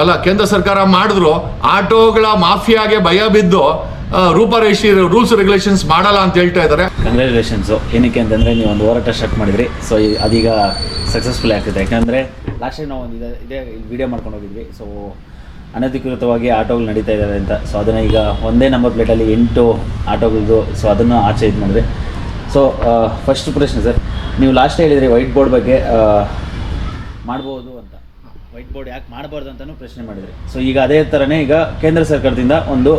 ಅಲ್ಲ, ಕೇಂದ್ರ ಸರ್ಕಾರ ಮಾಡಿದ್ರು, ಆಟೋಗಳ ಮಾಫಿಯಾಗೆ ಭಯ ಬಿದ್ದು ರೂಪರೇಷಿ, ರೂಲ್ಸ್ ರೆಗ್ಯುಲೇಷನ್ಸ್ ಮಾಡಲ್ಲ ಅಂತ ಹೇಳ್ತಾ ಇದ್ದಾರೆ. ಕಂಗ್ರ್ಯಾಚುಲೇಷನ್ಸು ಏನಕ್ಕೆ ಅಂತಂದರೆ ನೀವು ಒಂದು ಹೋರಾಟ ಸ್ಟಾರ್ಟ್ ಮಾಡಿದ್ರಿ. ಸೊ ಅದೀಗ ಸಕ್ಸಸ್ಫುಲ್ ಆಗ್ತಿದೆ. ಯಾಕಂದರೆ ಲಾಸ್ಟ್ ಟೈಮ್ ನಾವು ಒಂದು ಇದೇ ವಿಡಿಯೋ ಮಾಡ್ಕೊಂಡು ಹೋಗಿದ್ವಿ. ಸೊ ಅನಧಿಕೃತವಾಗಿ ಆಟೋಗಳು ನಡೀತಾ ಇದ್ದಾವೆ ಅಂತ. ಸೊ ಅದನ್ನು ಈಗ ಒಂದೇ ನಂಬರ್ ಪ್ಲೇಟಲ್ಲಿ ಎಂಟು ಆಟೋಗಳದ್ದು ಸೊ ಅದನ್ನು ಆಚೆ ಇದು ಮಾಡಿದ್ವಿ. ಸೊ ಫಸ್ಟ್ ಪ್ರಶ್ನೆ ಸರ್, ನೀವು ಲಾಸ್ಟ್ ಹೇಳಿದ್ರಿ ವೈಟ್ ಬೋರ್ಡ್ ಬಗ್ಗೆ ಮಾಡ್ಬೋದು ಅಂತ. ವೈಟ್ ಬೋರ್ಡ್ ಯಾಕೆ ಮಾಡಬಾರ್ದು ಅಂತಲೂ ಪ್ರಶ್ನೆ ಮಾಡಿದ್ರಿ. ಸೊ ಈಗ ಅದೇ ಥರನೇ ಈಗ ಕೇಂದ್ರ ಸರ್ಕಾರದಿಂದ ಒಂದು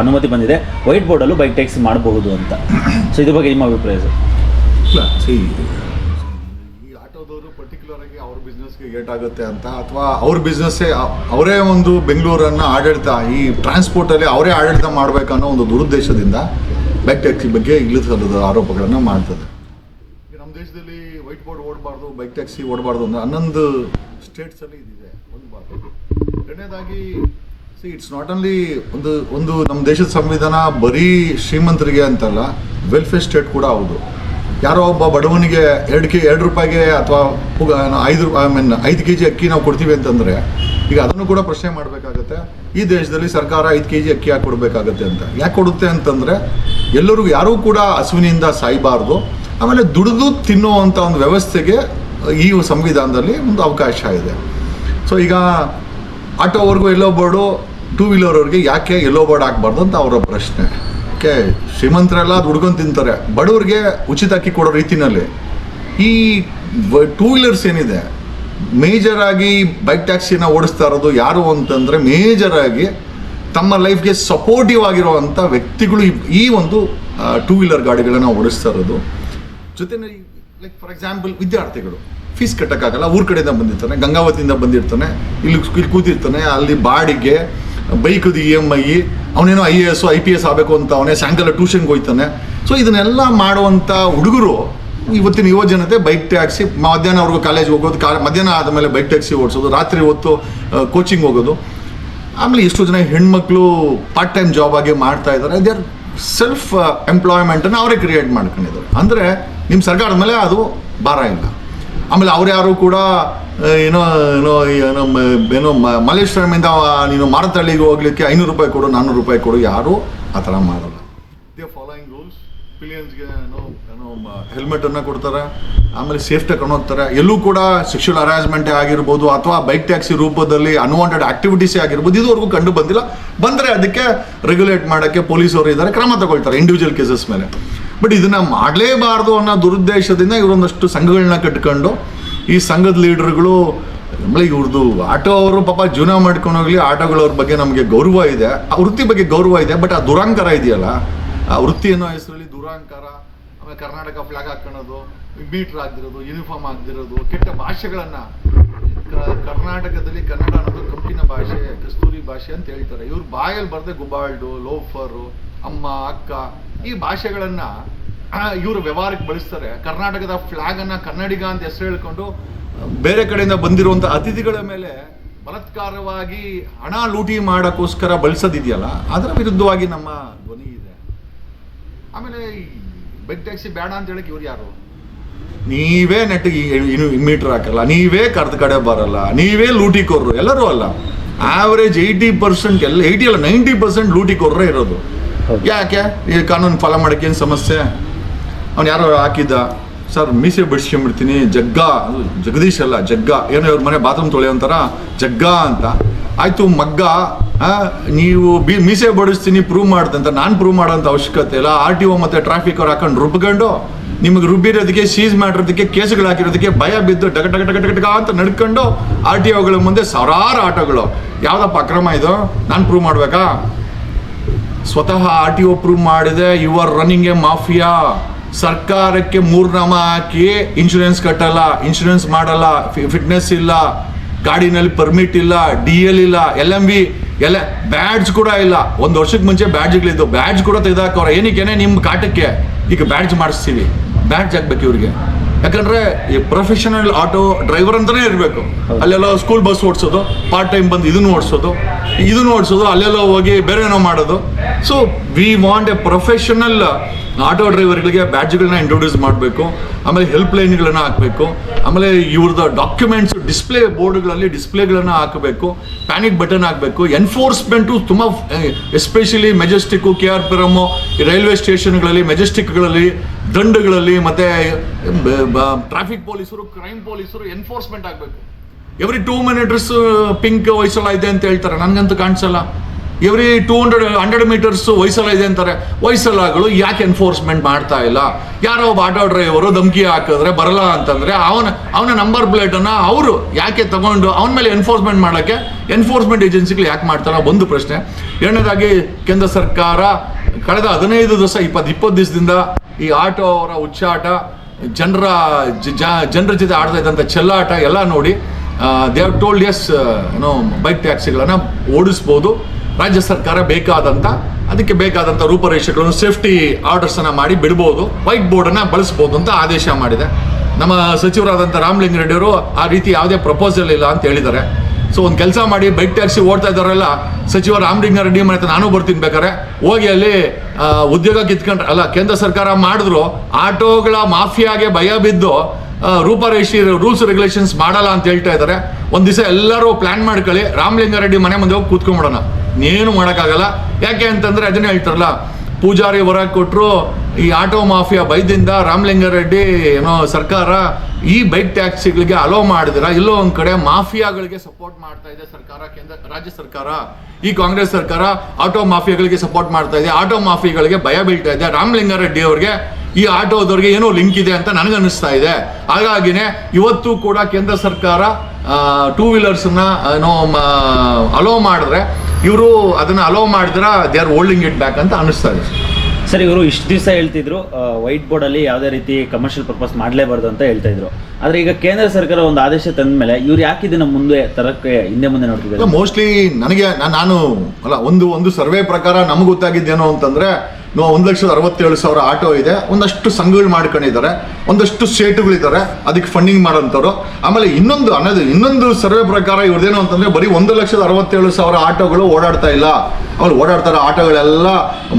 ಅನುಮತಿ ಬಂದಿದೆ. ವೈಟ್ ಬೋರ್ಡಲ್ಲೂ ಬೈಕ್ ಟ್ಯಾಕ್ಸಿ ಮಾಡಬಹುದು ಅಂತ. ಸೊ ಇದ್ರ ಬಗ್ಗೆ ನಿಮ್ಮ ಅಭಿಪ್ರಾಯ ಸರ್? ಈ ಆಟೋದವರು ಪರ್ಟಿಕ್ಯುಲರ್ ಆಗಿ ಅವ್ರ ಬಿಸ್ನೆಸ್ಗೆ ಗೇಟ್ ಆಗುತ್ತೆ ಅಂತ, ಅಥವಾ ಅವ್ರ ಬಿಸ್ನೆಸ್ಸೇ ಅವರೇ ಒಂದು ಬೆಂಗಳೂರನ್ನ ಆಡಳಿತ, ಈ ಟ್ರಾನ್ಸ್ಪೋರ್ಟಲ್ಲಿ ಅವರೇ ಆಡಳಿತ ಮಾಡಬೇಕನ್ನೋ ಒಂದು ದುರುದ್ದೇಶದಿಂದ ಬೈಕ್ ಟ್ಯಾಕ್ಸಿ ಬಗ್ಗೆ ಇಲ್ಲದ ಆರೋಪಗಳನ್ನು ಮಾಡ್ತದೆ. ನಮ್ಮ ದೇಶದಲ್ಲಿ ವೈಟ್ ಬೋರ್ಡ್ ಓಡಬಾರ್ದು ಬೈಕ್ ಟ್ಯಾಕ್ಸಿ ಓಡಬಾರ್ದು ಅಂದ್ರೆ ಹನ್ನೊಂದು ಸ್ಟೇಟ್ಸಲ್ಲಿ ಇದಿದೆ, ಒಂದು ಭಾಗ. ಎರಡನೇದಾಗಿ ಸಿ ಇಟ್ಸ್ ನಾಟ್ ಓನ್ಲಿ ಒಂದು ಒಂದು ನಮ್ಮ ದೇಶದ ಸಂವಿಧಾನ ಬರೀ ಶ್ರೀಮಂತರಿಗೆ ಅಂತಲ್ಲ ವೆಲ್ಫೇರ್ ಸ್ಟೇಟ್ ಕೂಡ ಹೌದು. ಯಾರೋ ಒಬ್ಬ ಬಡವನಿಗೆ ಎರಡು ಕೆ, ಎರಡು ರೂಪಾಯಿಗೆ ಅಥವಾ ಐದು ಐ ಮೀನ್ ಐದು ಕೆ ಜಿ ಅಕ್ಕಿ ನಾವು ಕೊಡ್ತೀವಿ ಅಂತಂದರೆ, ಈಗ ಅದನ್ನು ಕೂಡ ಪ್ರಶ್ನೆ ಮಾಡಬೇಕಾಗತ್ತೆ. ಈ ದೇಶದಲ್ಲಿ ಸರ್ಕಾರ ಐದು ಕೆ ಜಿ ಅಕ್ಕಿ ಯಾಕೆ ಕೊಡಬೇಕಾಗತ್ತೆ ಅಂತ. ಯಾಕೆ ಕೊಡುತ್ತೆ ಅಂತಂದರೆ, ಎಲ್ಲರಿಗೂ, ಯಾರೂ ಕೂಡ ಹಸುವಿನಿಂದ ಸಾಯಬಾರ್ದು. ಆಮೇಲೆ ದುಡಿದು ತಿನ್ನುವಂಥ ಒಂದು ವ್ಯವಸ್ಥೆಗೆ ಈ ಸಂವಿಧಾನದಲ್ಲಿ ಒಂದು ಅವಕಾಶ ಇದೆ. ಸೊ ಈಗ ಆಟೋವರೆಗೂ ಎಲ್ಲೋ ಬೋರ್ಡು ಟೂ ವೀಲರ್ವರೆಗೆ ಯಾಕೆ ಎಲ್ಲೋ ಬೋರ್ಡ್ ಹಾಕ್ಬಾರ್ದು ಅಂತ ಅವರ ಪ್ರಶ್ನೆ. ಓಕೆ, ಶ್ರೀಮಂತರೆಲ್ಲ ಹುಡ್ಕೊಂಡು ತಿಂತಾರೆ. ಬಡವ್ರಿಗೆ ಉಚಿತ ಅಕ್ಕಿ ಕೊಡೋ ರೀತಿನಲ್ಲಿ. ಈ ಟೂ ವೀಲರ್ಸ್ ಏನಿದೆ ಮೇಜರ್ ಆಗಿ ಬೈಕ್ ಟ್ಯಾಕ್ಸಿನ ಓಡಿಸ್ತಾ ಇರೋದು ಯಾರು ಅಂತಂದರೆ ಮೇಜರ್ ಆಗಿ ತಮ್ಮ ಲೈಫ್ಗೆ ಸಪೋರ್ಟಿವ್ ಆಗಿರುವಂಥ ವ್ಯಕ್ತಿಗಳು ಈ- ಒಂದು ಟೂ ವೀಲರ್ ಗಾಡಿಗಳನ್ನು ಓಡಿಸ್ತಾ ಇರೋದು. ಜೊತೆಲಿ ಲೈಕ್ ಫಾರ್ ಎಕ್ಸಾಂಪಲ್ ವಿದ್ಯಾರ್ಥಿಗಳು ಫೀಸ್ ಕಟ್ಟಕ್ಕಾಗಲ್ಲ, ಊರ ಕಡೆಯಿಂದ ಬಂದಿರ್ತಾನೆ, ಗಂಗಾವತಿಯಿಂದ ಬಂದಿರ್ತಾನೆ, ಇಲ್ಲಿ ಇಲ್ಲಿ ಕೂತಿರ್ತಾನೆ, ಅಲ್ಲಿ ಬಾಡಿಗೆ, ಬೈಕದು ಇ ಎಂ ಐ ಅವನೇನೋ I A S I P S ಆಗಬೇಕು ಅಂತ ಅವನೇ ಸಾಯಂಕಾಲ ಟ್ಯೂಷನ್ಗೆ ಹೋಗ್ತಾನೆ ಸೊ ಇದನ್ನೆಲ್ಲ ಮಾಡುವಂಥ ಹುಡುಗರು ಇವತ್ತಿನ ಯುವ ಜನತೆ ಬೈಕ್ ಟ್ಯಾಕ್ಸಿ ಮಧ್ಯಾಹ್ನವರೆಗೂ ಕಾಲೇಜ್ ಹೋಗೋದು, ಕಾ, ಮಧ್ಯಾಹ್ನ ಆದಮೇಲೆ ಬೈಕ್ ಟ್ಯಾಕ್ಸಿ ಓಡಿಸೋದು, ರಾತ್ರಿ ಹೊತ್ತು ಕೋಚಿಂಗ್ ಹೋಗೋದು. ಆಮೇಲೆ ಎಷ್ಟೋ ಜನ ಹೆಣ್ಮಕ್ಳು ಪಾರ್ಟ್ ಟೈಮ್ ಜಾಬ್ ಆಗಿ ಮಾಡ್ತಾ ಇದ್ದಾರೆ. ದೇ ಆರ್ ಸೆಲ್ಫ್ ಎಂಪ್ಲಾಯ್ಮೆಂಟನ್ನು ಅವರೇ ಕ್ರಿಯೇಟ್ ಮಾಡ್ಕೊಂಡಿದ್ದಾರೆ. ಅಂದರೆ ನಿಮ್ಮ ಸರ್ಕಾರದ ಮೇಲೆ ಅದು ಭಾರ ಇಲ್ಲ. ಆಮೇಲೆ ಅವ್ರು ಯಾರು ಕೂಡ ಏನೋ ಏನೋ ಏನೋ ಏನೋ ಮಲ್ಲೇಶ್ವರಮಿಂದ ನೀನು ಮಾರತಳ್ಳಿಗೆ ಹೋಗ್ಲಿಕ್ಕೆ ಐನೂರು ರೂಪಾಯಿ ಕೊಡು ನಾನ್ನೂರು ರೂಪಾಯಿ ಕೊಡು, ಯಾರು ಆ ಥರ ಮಾಡಲ್ಲ. ದೇ ಫಾಲೋಯಿಂಗ್ ರೂಲ್ಸ್ ಪಿಲಿಯನ್ಸ್ಗೆ ಏನೋ ಏನೋ ಹೆಲ್ಮೆಟನ್ನು ಕೊಡ್ತಾರೆ. ಆಮೇಲೆ ಸೇಫ್ಟಿ ಹೋಗ್ತಾರೆ. ಎಲ್ಲೂ ಕೂಡ ಸೆಕ್ಷುವಲ್ ಹರಾಸ್ಮೆಂಟೇ ಆಗಿರ್ಬೋದು ಅಥವಾ ಬೈಕ್ ಟ್ಯಾಕ್ಸಿ ರೂಪದಲ್ಲಿ ಅನ್ವಾಂಟೆಡ್ ಆಕ್ಟಿವಿಟೀಸೇ ಆಗಿರ್ಬೋದು, ಇದುವರೆಗೂ ಕಂಡು ಬಂದಿಲ್ಲ. ಬಂದರೆ ಅದಕ್ಕೆ ರೆಗ್ಯುಲೇಟ್ ಮಾಡೋಕ್ಕೆ ಪೊಲೀಸವರು ಇದ್ದಾರೆ, ಕ್ರಮ ತಗೊಳ್ತಾರೆ ಇಂಡಿವಿಜುವಲ್ ಕೇಸಸ್ ಮೇಲೆ. ಬಟ್ ಇದನ್ನು ಮಾಡಲೇಬಾರ್ದು ಅನ್ನೋ ದುರುದ್ದೇಶದಿಂದ ಇವರೊಂದಷ್ಟು ಸಂಘಗಳನ್ನ ಕಟ್ಕೊಂಡು ಈ ಸಂಘದ ಲೀಡರ್ಗಳು, ಆಮೇಲೆ ಇವ್ರದ್ದು ಆಟೋ ಅವರು ಪಾಪ ಜೀವನ ಮಾಡ್ಕೊಂಡು ಹೋಗ್ಲಿ, ಆಟೋಗಳವ್ರ ಬಗ್ಗೆ ನಮಗೆ ಗೌರವ ಇದೆ. ಆ ವೃತ್ತಿ ಬಗ್ಗೆ ಗೌರವ ಇದೆ ಬಟ್ ಆ ದುರಾಂಕಾರ ಇದೆಯಲ್ಲ, ಆ ವೃತ್ತಿ ಅನ್ನೋ ಹೆಸರಲ್ಲಿ ದುರಾಂಕಾರ, ಆಮೇಲೆ ಕರ್ನಾಟಕ ಫ್ಲಾಗ್ ಹಾಕೊಳ್ಳೋದು ಮೀಟರ್ ಆಗ್ದಿರೋದು ಯೂನಿಫಾರ್ಮ್ ಆಗ್ದಿರೋದು ಕೆಟ್ಟ ಭಾಷೆಗಳನ್ನು ಕರ್ನಾಟಕದಲ್ಲಿ ಕನ್ನಡ ಅನ್ನೋದು ಕಂಪಿನ ಭಾಷೆ, ಕಸ್ತೂರಿ ಭಾಷೆ ಅಂತ ಹೇಳ್ತಾರೆ. ಇವ್ರ ಬಾಯಲ್ಲಿ ಬರ್ದೆ ಗುಬಾಲ್ಡು ಲೋಫರು, ಅಮ್ಮ, ಅಕ್ಕ ಈ ಭಾಷೆಗಳನ್ನ ಇವರು ವ್ಯವಹಾರಕ್ಕೆ ಬಳಸ್ತಾರೆ. ಕರ್ನಾಟಕದ ಫ್ಲಾಗ್ ಅನ್ನ ಕನ್ನಡಿಗ ಅಂತ ಹೆಸರು ಹೇಳ್ಕೊಂಡು, ಬೇರೆ ಕಡೆಯಿಂದ ಬಂದಿರುವಂಥ ಅತಿಥಿಗಳ ಮೇಲೆ ಬಲತ್ಕಾರವಾಗಿ ಹಣ ಲೂಟಿ ಮಾಡೋಕ್ಕೋಸ್ಕರ ಬಳಸೋದಿದೆಯಲ್ಲ, ಅದರ ವಿರುದ್ಧವಾಗಿ ನಮ್ಮ ಧ್ವನಿ ಇದೆ. ಆಮೇಲೆ ಬೆಡ್ ಟ್ಯಾಕ್ಸಿ ಬೇಡ ಅಂತ ಹೇಳಕ್ಕೆ ಇವ್ರು ಯಾರು? ನೀವೇ ನೆಟ್ಟಿಗೆ ಮೀಟರ್ ಹಾಕಲ್ಲ, ನೀವೇ ಕರ್ದ ಕಡೆ ಬರಲ್ಲ, ನೀವೇ ಲೂಟಿ ಲೂಟಿಕೋರ್ರು ಎಲ್ಲರೂ ಅಲ್ಲ. ಆವರೇಜ್ ಏಯ್ಟಿ ಪರ್ಸೆಂಟ್ ಎಲ್ಲ ಏಯ್ಟಿ ಅಲ್ಲ ನೈಂಟಿ ಪರ್ಸೆಂಟ್ ಲೂಟಿಕೋರ್ರೇ ಇರೋದು. ಹೌದು. ಯಾಕೆ? ಈ ಕಾನೂನು ಫಾಲೋ ಮಾಡಕ್ಕೆ ಏನು ಸಮಸ್ಯೆ? ಅವ್ನು ಯಾರೋ ಹಾಕಿದ್ದ, ಸರ್, ಮೀಸೆ ಬಿಡಿಸ್ಕೊಂಡ್ಬಿಡ್ತೀನಿ, ಜಗ್ಗ ಜಗದೀಶ್ ಅಲ್ಲ, ಜಗ್ಗ. ಏನೋ ಇವ್ರ ಮನೆ ಬಾತ್ರೂಮ್ ತೊಳೆಯೋಂತಾರ ಜಗ್ಗ ಅಂತ. ಆಯಿತು, ಮಗ್ಗ ನೀವು ಬಿ, ಮೀಸೆ ಬಡಿಸ್ತೀನಿ ಪ್ರೂವ್ ಮಾಡ್ದೆ ಅಂತ, ನಾನು ಪ್ರೂವ್ ಮಾಡೋಂಥ ಅವಶ್ಯಕತೆ ಇಲ್ಲ. ಆರ್ ಟಿ ಒ ಮತ್ತು ಟ್ರಾಫಿಕ್ ಅವ್ರು ಹಾಕೊಂಡು ರುಬ್ಕೊಂಡು, ನಿಮಗೆ ರುಬ್ಬಿರೋದಕ್ಕೆ ಸೀಸ್ ಮಾಡಿರೋದಕ್ಕೆ, ಕೇಸುಗಳು ಹಾಕಿರೋದಕ್ಕೆ ಭಯ ಬಿದ್ದು ಡಗ ಟಗ ಟಕ ಟಗ ಟಕ ಅಂತ ನಡ್ಕೊಂಡು ಆರ್ ಟಿ ಒಗಳ ಮುಂದೆ ಸಾವಿರಾರು ಆಟೋಗಳು. ಯಾವುದಪ್ಪ ಅಕ್ರಮ ಇದು? ನಾನು ಪ್ರೂವ್ ಮಾಡಬೇಕಾ? ಸ್ವತಃ ಆರ್ ಟಿ ಒ ಪ್ರೂವ್ ಮಾಡಿದೆ. You are running a mafia ಸರ್ಕಾರಕ್ಕೆ ಮೂರ್ನಾಮ ಹಾಕಿ ಇನ್ಶೂರೆನ್ಸ್ ಕಟ್ಟಲ್ಲ ಇನ್ಶೂರೆನ್ಸ್ ಮಾಡಲ್ಲ ಫಿಟ್ನೆಸ್ ಇಲ್ಲ, ಗಾಡಿನಲ್ಲಿ ಪರ್ಮಿಟ್ ಇಲ್ಲ ಡಿ ಎಲ್ ಇಲ್ಲ ಎಲ್ ಎಂ ವಿ ಎಲ್ಲ ಬ್ಯಾಡ್ಜ್ ಕೂಡ ಇಲ್ಲ. ಒಂದು ವರ್ಷಕ್ಕೆ ಮುಂಚೆ ಬ್ಯಾಡ್ಜ್ಗಳಿದ್ದು ಬ್ಯಾಡ್ಜ್ ಕೂಡ ತೆಗೆದಾಕವ್ರೆ. ಏನಕ್ಕೇನೆ ನಿಮ್ಮ ಕಾಟಕ್ಕೆ? ಈಗ ಬ್ಯಾಡ್ಜ್ ಮಾಡಿಸ್ತೀವಿ. ಬ್ಯಾಡ್ಜ್ ಹಾಕ್ಬೇಕು ಇವ್ರಿಗೆ. ಯಾಕಂದ್ರೆ ಈ ಪ್ರೊಫೆಷನಲ್ ಆಟೋ ಡ್ರೈವರ್ ಅಂತಾನೆ ಇರಬೇಕು. ಅಲ್ಲೆಲ್ಲ ಸ್ಕೂಲ್ ಬಸ್ ಓಡಿಸೋದು ಪಾರ್ಟ್ ಟೈಮ್ ಬಂದು ಇದನ್ನು ಓಡಿಸೋದು ಇದನ್ನು ಓಡಿಸೋದು, ಅಲ್ಲೆಲ್ಲ ಹೋಗಿ ಬೇರೆ ಏನೋ ಮಾಡೋದು. So we want a professional auto ಡ್ರೈವರ್ಗಳಿಗೆ ಬ್ಯಾಡ್ಜ್ಗಳನ್ನ ಇಂಟ್ರೊಡ್ಯೂಸ್ ಮಾಡಬೇಕು, ಆಮೇಲೆ ಹೆಲ್ಪ್ ಲೈನ್ಗಳನ್ನ ಹಾಕಬೇಕು, ಆಮೇಲೆ ಇವ್ರದ್ದು ಡಾಕ್ಯುಮೆಂಟ್ಸ್ ಡಿಸ್ಪ್ಲೇ ಬೋರ್ಡ್ಗಳಲ್ಲಿ ಡಿಸ್ಪ್ಲೇಗಳನ್ನ ಹಾಕಬೇಕು ಪ್ಯಾನಿಕ್ ಬಟನ್ ಹಾಕಬೇಕು. ಎನ್ಫೋರ್ಸ್ಮೆಂಟು ತುಂಬ especially Majestic K R Puram railway ಸ್ಟೇಷನ್ಗಳಲ್ಲಿ ಮೆಜೆಸ್ಟಿಕ್ಗಳಲ್ಲಿ ದಂಡಗಳಲ್ಲಿ ಮತ್ತೆ ಟ್ರಾಫಿಕ್ ಪೊಲೀಸರು ಕ್ರೈಮ್ ಪೊಲೀಸರು ಎನ್ಫೋರ್ಸ್ಮೆಂಟ್ ಆಗಬೇಕು. ಎವ್ರಿ ಟೂ ಮಿನಿಟರ್ಸ್ ಪಿಂಕ್ ವಯಸ್ಸಲ್ಲ ಇದೆ ಅಂತ ಹೇಳ್ತಾರೆ. ನನಗಂತೂ ಕಾಣಿಸಲ್ಲ. Every two hundred hundred meters ವಯಸ್ಸಲ್ಲ ಇದೆ ಅಂತಾರೆ. ವಯಸ್ಸಲ್ಲಗಳು ಯಾಕೆ ಎನ್ಫೋರ್ಸ್ಮೆಂಟ್ ಮಾಡ್ತಾ ಇಲ್ಲ? ಯಾರೋ ಒಬ್ಬ ಆಟೋ ಡ್ರೈವರು ಧಮಕಿ ಹಾಕಿದ್ರೆ ಬರಲ್ಲ ಅಂತಂದ್ರೆ ಅವನ ಅವನ ನಂಬರ್ ಪ್ಲೇಟನ್ನು ಅವರು ಯಾಕೆ ತಗೊಂಡು ಅವನ ಮೇಲೆ ಎನ್ಫೋರ್ಸ್ಮೆಂಟ್ ಮಾಡೋಕ್ಕೆ ಎನ್ಫೋರ್ಸ್ಮೆಂಟ್ ಏಜೆನ್ಸಿಗಳು ಯಾಕೆ ಮಾಡ್ತಾರೆ ಒಂದು ಪ್ರಶ್ನೆ. ಎರಡನೇದಾಗಿ, ಕೇಂದ್ರ ಸರ್ಕಾರ ಕಳೆದ ಹದಿನೈದು ದಿವಸ, ಇಪ್ಪತ್ತು ಇಪ್ಪತ್ತು ದಿವಸದಿಂದ ಈ ಆಟೋ ಅವರ ಉಚ್ಚಾಟ ಜನರ ಜನರ ಜೊತೆ ಆಡ್ತಾ ಇದ್ದಂಥ ಚೆಲ್ಲಾಟ ಎಲ್ಲ ನೋಡಿ ದೇ ಹವ್ ಟೋಲ್ಡ್ ಎಸ್ ಏನೋ ಬೈಕ್ ಟ್ಯಾಕ್ಸಿಗಳನ್ನು ಓಡಿಸ್ಬೋದು. ರಾಜ್ಯ ಸರ್ಕಾರ ಬೇಕಾದಂಥ ಅದಕ್ಕೆ ಬೇಕಾದಂಥ ರೂಪರೇಷೆಗಳನ್ನು ಸೇಫ್ಟಿ ಆರ್ಡರ್ಸನ್ನು ಮಾಡಿ ಬಿಡ್ಬೋದು ವೈಟ್ ಬೋರ್ಡನ್ನು ಬಳಸ್ಬೋದು ಅಂತ ಆದೇಶ ಮಾಡಿದೆ. ನಮ್ಮ ಸಚಿವರಾದಂಥ ರಾಮಲಿಂಗ ರೆಡ್ಡಿಯವರು ಆ ರೀತಿ ಯಾವುದೇ ಪ್ರಪೋಸಲ್ ಇಲ್ಲ ಅಂತ ಹೇಳಿದ್ದಾರೆ. ಸೊ ಒಂದು ಕೆಲಸ ಮಾಡಿ ಬೈಕ್ ಟ್ಯಾಕ್ಸಿ ಓಡ್ತಾ ಇದ್ದಾರಲ್ಲ, ಸಚಿವ ರಾಮಲಿಂಗ ರೆಡ್ಡಿ ಮನೆ ಹತ್ರ ನಾನು ಬರ್ತೀನಿ ಬೇಕಾದ್ರೆ. ಹೋಗಿ ಅಲ್ಲಿ ಉದ್ಯೋಗ ಕಿತ್ಕೊಂಡ್ರೆ. ಅಲ್ಲ, ಕೇಂದ್ರ ಸರ್ಕಾರ ಮಾಡಿದ್ರು, ಆಟೋಗಳ ಮಾಫಿಯಾಗೆ ಭಯ ಬಿದ್ದು ರೂಪರೇಷಿ ರೂಲ್ಸ್ ರೆಗ್ಯುಲೇಷನ್ಸ್ ಮಾಡಲ್ಲ ಅಂತ ಹೇಳ್ತಾ ಇದ್ದಾರೆ. ಒಂದು ದಿವಸ ಎಲ್ಲರೂ ಪ್ಲ್ಯಾನ್ ಮಾಡ್ಕೊಳ್ಳಿ ರಾಮಲಿಂಗ ರೆಡ್ಡಿ ಮನೆ ಮುಂದೆ ಹೋಗಿ ಕೂತ್ಕೊಂಡ್ಬಿಡೋಣ ಏನು ಮಾಡೋಕ್ಕಾಗಲ್ಲ. ಯಾಕೆ ಅಂತಂದರೆ ಅದನ್ನೇ ಹೇಳ್ತಾರಲ್ಲ, ಪೂಜಾರಿ ಹೊರಗೆ ಕೊಟ್ಟರು ಈ ಆಟೋ ಮಾಫಿಯಾ ಬೈದಿಂದ ರಾಮಲಿಂಗಾರೆಡ್ಡಿ ಏನೋ ಸರ್ಕಾರ ಈ ಬೈಕ್ ಟ್ಯಾಕ್ಸಿಗಳಿಗೆ ಅಲೋ ಮಾಡಿದ್ರ? ಇಲ್ಲೋ ಒಂದು ಕಡೆ ಮಾಫಿಯಾಗಳಿಗೆ ಸಪೋರ್ಟ್ ಮಾಡ್ತಾ ಇದೆ ಸರ್ಕಾರ, ಕೇಂದ್ರ, ರಾಜ್ಯ ಸರ್ಕಾರ. ಈ ಕಾಂಗ್ರೆಸ್ ಸರ್ಕಾರ ಆಟೋ ಮಾಫಿಯಾಗಳಿಗೆ ಸಪೋರ್ಟ್ ಮಾಡ್ತಾ ಇದೆ. ಆಟೋ ಮಾಫಿಗಳಿಗೆ ಭಯ ಬೀಳ್ತಾ ಇದೆ. ರಾಮಲಿಂಗಾರೆಡ್ಡಿ ಅವ್ರಿಗೆ ಈ ಆಟೋದವ್ರಿಗೆ ಏನೋ ಲಿಂಕ್ ಇದೆ ಅಂತ ನನಗನ್ನಿಸ್ತಾ ಇದೆ. ಹಾಗಾಗಿನೇ ಇವತ್ತು ಕೂಡ ಕೇಂದ್ರ ಸರ್ಕಾರ ಟೂ ವೀಲರ್ಸ್ನ ಏನೋ ಅಲೋ ಮಾಡಿದ್ರೆ ಇವರು ಅದನ್ನ ಅಲೋ ಮಾಡಿದ್ರೆ they are holding it back ಅಂತ ಅನಿಸ್ತಾ ಇದೆ. ಸರ್, ಇವರು ಇಷ್ಟು ದಿವಸ ಹೇಳ್ತಿದ್ರು ವೈಟ್ ಬೋರ್ಡಲ್ಲಿ ಯಾವುದೇ ರೀತಿ ಕಮರ್ಷಿಯಲ್ ಪರ್ಪಸ್ ಮಾಡಲೇಬಾರ್ದು ಅಂತ ಹೇಳ್ತಾ ಇದ್ರು. ಆದರೆ ಈಗ ಕೇಂದ್ರ ಸರ್ಕಾರ ಒಂದು ಆದೇಶ ತಂದ ಮೇಲೆ ಇವ್ರು ಯಾಕೆ ಇದನ್ನ ಮುಂದೆ ತರಕ್ಕೆ, ಹಿಂದೆ ಮುಂದೆ ನೋಡ್ತಿದ್ದಾರೆ? ಮೋಸ್ಟ್ಲಿ ನನಗೆ ನಾನು, ಅಲ್ಲ, ಒಂದು ಒಂದು ಸರ್ವೆ ಪ್ರಕಾರ ನಮ್ಗೆ ಗೊತ್ತಾಗಿದ್ದೇನೋ ಅಂತಂದ್ರೆ ಒಂದು ಲಕ್ಷದ ಅರವತ್ತೇಳು ಸಾವಿರ ಆಟೋ ಇದೆ. ಒಂದಷ್ಟು ಸಂಘಗಳು ಮಾಡ್ಕೊಂಡಿದ್ದಾರೆ. ಒಂದಷ್ಟು ಸ್ಟೇಟ್ಗಳಿದ್ದಾರೆ ಅದಕ್ಕೆ ಫಂಡಿಂಗ್ ಮಾಡೋಂಥವ್ರು ಆಮೇಲೆ ಇನ್ನೊಂದು ಅನ್ನೋದು, ಇನ್ನೊಂದು ಸರ್ವೆ ಪ್ರಕಾರ ಇವ್ರದ್ದೇನು ಅಂತಂದ್ರೆ ಬರೀ ಒಂದು ಲಕ್ಷದ ಅರವತ್ತೇಳು ಸಾವಿರ ಆಟೋಗಳು ಓಡಾಡ್ತಾ ಇಲ್ಲ. ಅವ್ರು ಓಡಾಡ್ತಾರೆ ಆಟೋಗಳೆಲ್ಲ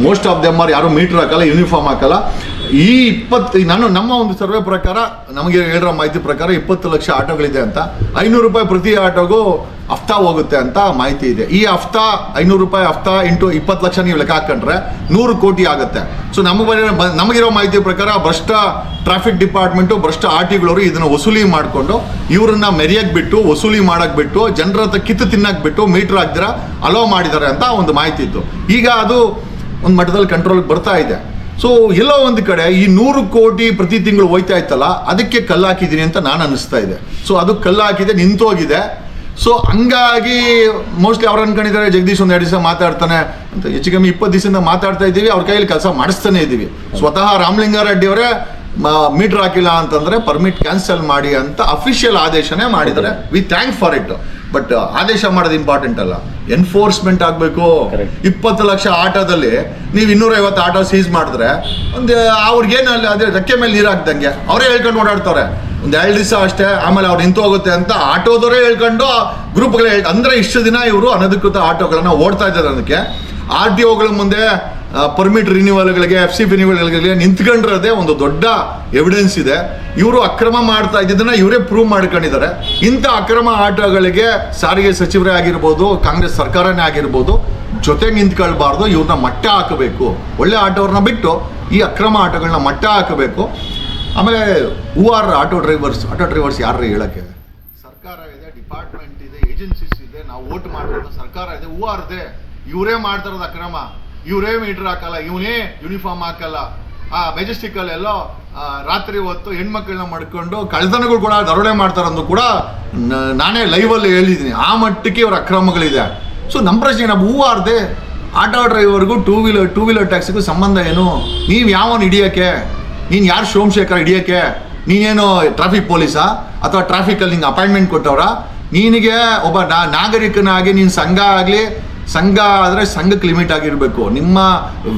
ಮೋಸ್ಟ್ ಆಫ್ ದೆಮ್ ಆರ್ ಯಾರು ಮೀಟರ್ ಹಾಕಲ್ಲ ಯೂನಿಫಾರ್ಮ್ ಹಾಕಲ್ಲ. ಈ ಇಪ್ಪತ್ತು ನಾನು ನಮ್ಮ ಒಂದು ಸರ್ವೆ ಪ್ರಕಾರ, ನಮಗೆ ಹೇಳಿರೋ ಮಾಹಿತಿ ಪ್ರಕಾರ ಇಪ್ಪತ್ತು ಲಕ್ಷ ಆಟೋಗಳಿದೆ ಅಂತ. ಐನೂರು ರೂಪಾಯಿ ಪ್ರತಿ ಆಟೋಗೂ ಹಫ್ತಾ ಹೋಗುತ್ತೆ ಅಂತ ಮಾಹಿತಿ ಇದೆ. ಈ ಹಫ್ತಾ, ಐನೂರು ರೂಪಾಯಿ ಹಫ್ತಾ ಇಂಟು ಇಪ್ಪತ್ತು ಲಕ್ಷ ನೀವು ಲೆಕ್ಕ ಹಾಕೊಂಡ್ರೆ ನೂರು ಕೋಟಿ ಆಗುತ್ತೆ. ಸೊ ನಮ್ಮ ನಮಗಿರೋ ಮಾಹಿತಿ ಪ್ರಕಾರ ಭ್ರಷ್ಟ ಟ್ರಾಫಿಕ್ ಡಿಪಾರ್ಟ್ಮೆಂಟು ಭ್ರಷ್ಟ ಆರ್ ಟಿಗಳವರು ಇದನ್ನು ವಸೂಲಿ ಮಾಡಿಕೊಂಡು ಇವರನ್ನ ಮೆರೆಯಕ್ಕೆ ಬಿಟ್ಟು, ವಸೂಲಿ ಮಾಡಕ್ ಬಿಟ್ಟು, ಜನರ ಹತ್ರ ಕಿತ್ತು ತಿನ್ನಕ್ ಬಿಟ್ಟು, ಮೀಟರ್ ಹಾಕ್ದಿರ ಅಲೋ ಮಾಡಿದ್ದಾರೆ ಅಂತ ಒಂದು ಮಾಹಿತಿ ಇತ್ತು. ಈಗ ಅದು ಒಂದು ಮಟ್ಟದಲ್ಲಿ ಕಂಟ್ರೋಲ್ಗೆ ಬರ್ತಾ ಇದೆ. ಸೊ ಎಲ್ಲೋ ಒಂದು ಕಡೆ ಈ ನೂರು ಕೋಟಿ ಪ್ರತಿ ತಿಂಗಳು ಹೋಯ್ತಾ ಇತ್ತಲ್ಲ, ಅದಕ್ಕೆ ಕಲ್ಲು ಹಾಕಿದ್ದೀನಿ ಅಂತ ನಾನು ಅನ್ನಿಸ್ತಾ ಇದೆ. ಸೊ ಅದು ಕಲ್ಲು ಹಾಕಿದೆ ನಿಂತೋಗಿದೆ. ಸೊ ಹಂಗಾಗಿ ಮೋಸ್ಟ್ಲಿ ಅವ್ರು ಅನ್ಕೊಂಡಿದ್ದಾರೆ, ಜಗದೀಶ್ ಒಂದು ಎರಡು ದಿವಸ ಮಾತಾಡ್ತಾನೆ ಅಂತ. ಹೆಚ್ಚು ಕಮ್ಮಿ ಇಪ್ಪತ್ತು ದಿವಸದಿಂದ ಮಾತಾಡ್ತಾ ಇದ್ದೀವಿ, ಅವ್ರ ಕೈಯಲ್ಲಿ ಕೆಲಸ ಮಾಡಿಸ್ತಾನೆ ಇದ್ದೀವಿ. ಸ್ವತಃ ರಾಮಲಿಂಗಾರೆಡ್ಡಿ ಅವರೇ ಮೀಟರ್ ಹಾಕಿಲ್ಲ ಅಂತಂದ್ರೆ ಪರ್ಮಿಟ್ ಕ್ಯಾನ್ಸಲ್ ಮಾಡಿ ಅಂತ ಅಫಿಷಿಯಲ್ ಆದೇಶನೇ ಮಾಡಿದ್ದಾರೆ. We thank for it but ಆದೇಶ ಮಾಡೋದು ಇಂಪಾರ್ಟೆಂಟ್ ಅಲ್ಲ. ಎನ್ಫೋರ್ಸ್ಮೆಂಟ್ ಆಗಬೇಕು. ಇಪ್ಪತ್ತು ಲಕ್ಷ ಆಟೋದಲ್ಲಿ ನೀವು ಇನ್ನೂರೈವತ್ತು ಆಟೋ ಸೀಸ್ ಮಾಡಿದ್ರೆ ಒಂದು ಅವ್ರಿಗೇನು ಅಲ್ಲಿ ಅದೇ ರೆಕ್ಕೆ ಮೇಲೆ ನೀರು ಹಾಕ್ದಂಗೆ ಅವರೇ ಹೇಳ್ಕೊಂಡು ಓಡಾಡ್ತಾರೆ ಒಂದು ಎರಡು ದಿವಸ ಅಷ್ಟೇ ಆಮೇಲೆ ಅವ್ರು ನಿಂತು ಹೋಗುತ್ತೆ ಅಂತ ಆಟೋದವರೇ ಹೇಳ್ಕೊಂಡು ಗ್ರೂಪ್ಗಳು ಹೇಳ್, ಅಂದ್ರೆ ಇಷ್ಟು ದಿನ ಇವರು ಅನಧಿಕೃತ ಆಟೋಗಳನ್ನು ಓಡ್ತಾ ಇದ್ದಾರೆ ಅದಕ್ಕೆ ಆರ್ ಟಿ ಓಗಳ ಮುಂದೆ ಪರ್ಮಿಟ್ ರಿನ್ಯೂವಲ್ಗಳಿಗೆ ಎಫ್ ಸಿ ರಿನ್ಯೂವಲ್ಗಳಿಗೆ ನಿಂತ್ಕೊಂಡಿರೋದೇ ಒಂದು ದೊಡ್ಡ ಎವಿಡೆನ್ಸ್ ಇದೆ. ಇವರು ಅಕ್ರಮ ಮಾಡ್ತಾ ಇದ್ದಿದ್ದನ್ನ ಇವರೇ ಪ್ರೂವ್ ಮಾಡ್ಕೊಂಡಿದ್ದಾರೆ. ಇಂಥ ಅಕ್ರಮ ಆಟೋಗಳಿಗೆ ಸಾರಿಗೆ ಸಚಿವರೇ ಆಗಿರ್ಬೋದು, ಕಾಂಗ್ರೆಸ್ ಸರ್ಕಾರನೇ ಆಗಿರ್ಬೋದು, ಜೊತೆ ನಿಂತ್ಕೊಳ್ಬಾರ್ದು, ಇವ್ರನ್ನ ಮಟ್ಟ ಹಾಕಬೇಕು. ಒಳ್ಳೆ ಆಟೋವ್ರನ್ನ ಬಿಟ್ಟು ಈ ಅಕ್ರಮ ಆಟಗಳನ್ನ ಮಟ್ಟ ಹಾಕಬೇಕು. ಆಮೇಲೆ who are auto drivers auto drivers ಯಾರು ಹೇಳಕ್ಕೆ? ಸರ್ಕಾರ ಇದೆ ಡಿಪಾರ್ಟ್ಮೆಂಟ್ ಇದೆ ಏಜೆನ್ಸೀಸ್ ಇದೆ, ನಾವು ವೋಟ್ ಮಾಡಿರೋದು ಸರ್ಕಾರ ಇದೆ. ಹೂ ಆರ್ ಇದೆ ಇವರೇ ಮಾಡ್ತಾರದ ಅಕ್ರಮ. ಇವರೇ ಮೀಟರ್ ಹಾಕಲ್ಲ, ಇವನೇ ಯೂನಿಫಾರ್ಮ್ ಹಾಕಲ್ಲ. ಆ ಮೆಜೆಸ್ಟಿಕಲ್ ಎಲ್ಲೋ ರಾತ್ರಿ ಹೊತ್ತು ಹೆಣ್ಮಕ್ಳನ್ನ ಮಾಡ್ಕೊಂಡು ಕಳ್ಳತನಗಳು ಕೂಡ ದರೋಡೆ ಮಾಡ್ತಾರಂದು ಕೂಡ ನಾನೇ ಲೈವಲ್ಲಿ ಹೇಳಿದ್ದೀನಿ. ಆ ಮಟ್ಟಕ್ಕೆ ಇವರ ಅಕ್ರಮಗಳಿದೆ. ಸೊ ನಮ್ಮ ಪ್ರಶ್ನೆ ನಾವು ಹೂ ಆರ್ದೆ ಆಟೋ ಡ್ರೈವರ್ಗೂ ಟೂ ವೀಲರ್ ಟೂ ವೀಲರ್ ಟ್ಯಾಕ್ಸಿಗೂ ಸಂಬಂಧ ಏನು? ನೀವು ಯಾವನ್ನು ಹಿಡಿಯೋಕ್ಕೆ? ನೀನು ಯಾರು ಸೋಮಶೇಖರ್ ಹಿಡಿಯೋಕ್ಕೆ? ನೀನೇನು ಟ್ರಾಫಿಕ್ ಪೊಲೀಸಾ ಅಥವಾ ಟ್ರಾಫಿಕಲ್ಲಿ ನಿಂಗೆ ಅಪಾಯಿಂಟ್ಮೆಂಟ್ ಕೊಟ್ಟವ್ರ? ನಿನಗೆ ಒಬ್ಬ ನಾ ನಾಗರಿಕನಾಗಿ ನೀನು ಸಂಘ ಆಗಲಿ ಸಂಘ ಆದರೆ ಸಂಘಕ್ಕೆ ಲಿಮಿಟ್ ಆಗಿರಬೇಕು. ನಿಮ್ಮ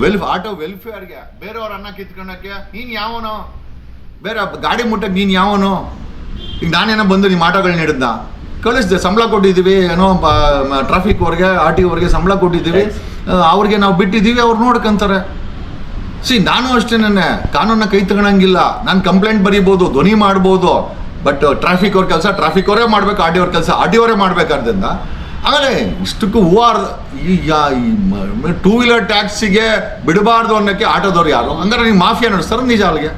ವೆಲ್ ಆಟೋ ವೆಲ್ಫೇರ್ಗೆ ಬೇರೆಯವ್ರ ಅನ್ನ ಕಿತ್ಕೊಳಕ್ಕೆ ನೀನು ಯಾವನೋ? ಬೇರೆ ಗಾಡಿ ಮುಟ್ಟಕ್ಕೆ ನೀನು ಯಾವನು? ಈಗ ನಾನೇನೋ ಬಂದು ನಿಮ್ಮ ಆಟೋಗಳನ್ನ ಹಿಡಿದ್ನ. ಕಳಿಸ್ದೆ ಸಂಬಳ ಕೊಟ್ಟಿದ್ದೀವಿ ಏನೋ ಟ್ರಾಫಿಕ್ ಅವ್ರಿಗೆ ಆರ್ ಟಿ ಅವ್ರಿಗೆ ಸಂಬಳ ಕೊಟ್ಟಿದ್ದೀವಿ. ಅವ್ರಿಗೆ ನಾವು ಬಿಟ್ಟಿದ್ದೀವಿ ಅವ್ರು ನೋಡ್ಕೊಂತಾರೆ. ಸಿ ನಾನು ಅಷ್ಟೇನೆ ಕಾನೂನ ಕೈ ತಗೊಳಂಗಿಲ್ಲ ನಾನು ಕಂಪ್ಲೇಂಟ್ ಬರೀಬೋದು ಧ್ವನಿ ಮಾಡ್ಬೋದು. ಬಟ್ ಟ್ರಾಫಿಕ್ ಅವ್ರ ಕೆಲಸ ಟ್ರಾಫಿಕ್ ಅವರೇ ಮಾಡ್ಬೇಕು ಆರ್ ಡಿ ಅವ್ರ ಕೆಲಸ. ಆರ್ ಡಿ ಅವರೇ ಮಾಡ್ಬೇಕಾದ್ರಿಂದ ಆಮೇಲೆ ಇಷ್ಟಕ್ಕೂ ಆರ್ ಈ ಟೂ ವೀಲರ್ ಟ್ಯಾಕ್ಸಿಗೆ ಬಿಡಬಾರ್ದು ಅನ್ನೋಕ್ಕೆ ಆಟೋದವ್ರು ಯಾರು? ಹಂಗಾರೆ ನೀವು ಮಾಫಿಯಾ ನಡೆಸ್ತಾರ ನಿಜ ಅಲ್ಲಿಗೆ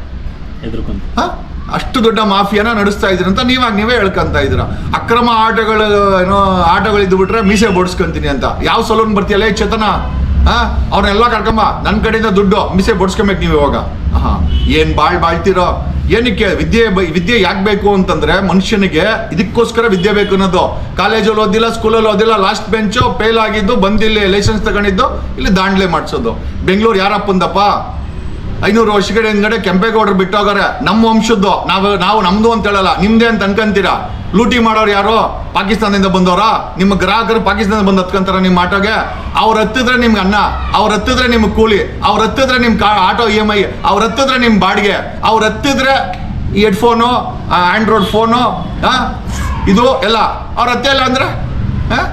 ಹಾಂ ಹ? ಅಷ್ಟು ದೊಡ್ಡ ಮಾಫಿಯಾನ ನಡೆಸ್ತಾ ಇದ್ದೀರ ಅಂತ ನೀವಾಗ ನೀವೇ ಹೇಳ್ಕೊಂತ ಇದ್ದೀರ? ಅಕ್ರಮ ಆಟಗಳು ಏನೋ ಆಟಗಳಿದ್ದು ಬಿಟ್ರೆ ಮೀಸೆ ಬೋಡ್ಸ್ಕೊಂತೀನಿ ಅಂತ. ಯಾವ ಸಲೂನ್ ಬರ್ತೀಯಲ್ಲ ಚೇತನ? ಹಾ ಅವ್ರನ್ನೆಲ್ಲ ಕರ್ಕೊಂಬ. ನನ್ನ ಕಡೆಯಿಂದ ದುಡ್ಡು. ಮಿಸೆ ಬಡ್ಸ್ಕೊಬೇಕು ನೀವು ಇವಾಗ. ಹಾ ಏನ್ ಬಾಳ್ ಬಾಳ್ತಿರೋ? ಏನಕ್ಕೆ ವಿದ್ಯೆ ವಿದ್ಯೆ ಯಾಕೆ ಬೇಕು ಅಂತಂದ್ರೆ ಮನುಷ್ಯನಿಗೆ ಇದಕ್ಕೋಸ್ಕರ ವಿದ್ಯೆ ಬೇಕು ಅನ್ನೋದು. ಕಾಲೇಜಲ್ಲಿ ಓದಿಲ್ಲ, ಸ್ಕೂಲಲ್ಲಿ ಓದಿಲ್ಲ ಲಾಸ್ಟ್ ಬೆಂಚು ಫೇಲ್ ಆಗಿದ್ದು, ಬಂದಿಲ್ಲಿ ಲೈಸೆನ್ಸ್ ತಗೊಂಡಿದ್ದು, ಇಲ್ಲಿ ದಾಂಡ್ಲೆ ಮಾಡಿಸೋದು. ಬೆಂಗಳೂರು ಯಾರಪ್ಪಂದಪ್ಪ? ಐನೂರು ವರ್ಷಗಳ ಹಿಂದ್ಗಡೆ ಕೆಂಪೇಗೌಡರು ಬಿಟ್ಟೋಗಾರೆ ನಮ್ಮ ವಂಶದ್ದು. ನಾವು ನಾವು ನಮ್ದು ಅಂತ ಹೇಳಲ್ಲ, ನಿಮ್ದೇ ಅಂತ ಅನ್ಕಂತೀರಾ? ಲೂಟಿ ಮಾಡೋರು ಯಾರು? ಪಾಕಿಸ್ತಾನದಿಂದ ಬಂದವರ? ನಿಮ್ಮ ಗ್ರಾಹಕರು ಪಾಕಿಸ್ತಾನದಿಂದ ಬಂದು ಹತ್ಕೊಂತಾರ ನಿಮ್ಮ ಆಟೋಗೆ? ಅವ್ರು ಹತ್ತಿದ್ರೆ ನಿಮ್ಗೆ ಅನ್ನ, ಅವ್ರು ಹತ್ತಿದ್ರೆ ನಿಮ್ಗೆ ಕೂಲಿ, ಅವ್ರು ಹತ್ತಿದ್ರೆ ನಿಮ್ಮ ಕಾ ಆಟೋ ಇ ಎಂ ಐ ಅವ್ರು ಹತ್ತಿದ್ರೆ ನಿಮ್ಮ ಬಾಡಿಗೆ, ಅವ್ರು ಹತ್ತಿದ್ರೆ ಹೆಡ್ಫೋನು ಆಂಡ್ರಾಯ್ಡ್ ಫೋನು ಇದು ಎಲ್ಲ. ಅವ್ರ ಹತ್ತಿಲ್ಲ ಅಂದ್ರೆ ಹಾಂ